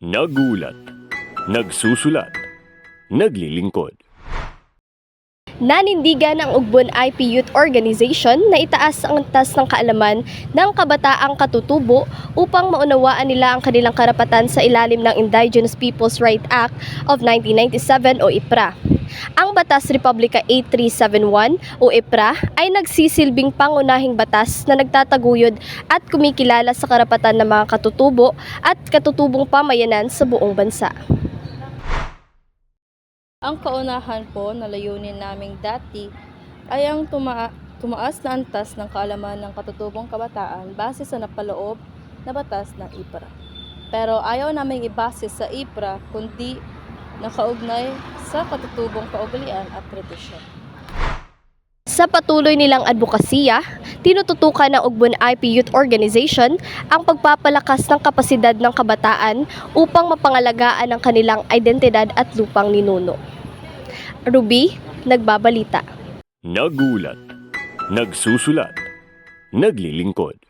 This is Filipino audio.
Nagulat, nagsusulat, naglilingkod. Nanindigan ng Ugbon IP Youth Organization na itaas ang antas ng kaalaman ng kabataang katutubo upang maunawaan nila ang kanilang karapatan sa ilalim ng Indigenous Peoples' Right Act of 1997 o IPRA. Ang Batas Republika 8371 o IPRA ay nagsisilbing pangunahing batas na nagtataguyod at kumikilala sa karapatan ng mga katutubo at katutubong pamayanan sa buong bansa. Ang kaunahan po na layunin naming dati ay ang tuma- tumaas na antas ng kaalaman ng katutubong kabataan base sa napaloob na batas ng IPRA. Pero ayaw naming ibase sa IPRA kundi nakaugnay sa katutubong kaugalian at tradisyon. Sa patuloy nilang advokasya, tinututukan ng Ugbon IP Youth Organization ang pagpapalakas ng kapasidad ng kabataan upang mapangalagaan ang kanilang identidad at lupang ninuno. Ruby, nagbabalita. Nagulat, nagsusulat, naglilingkod.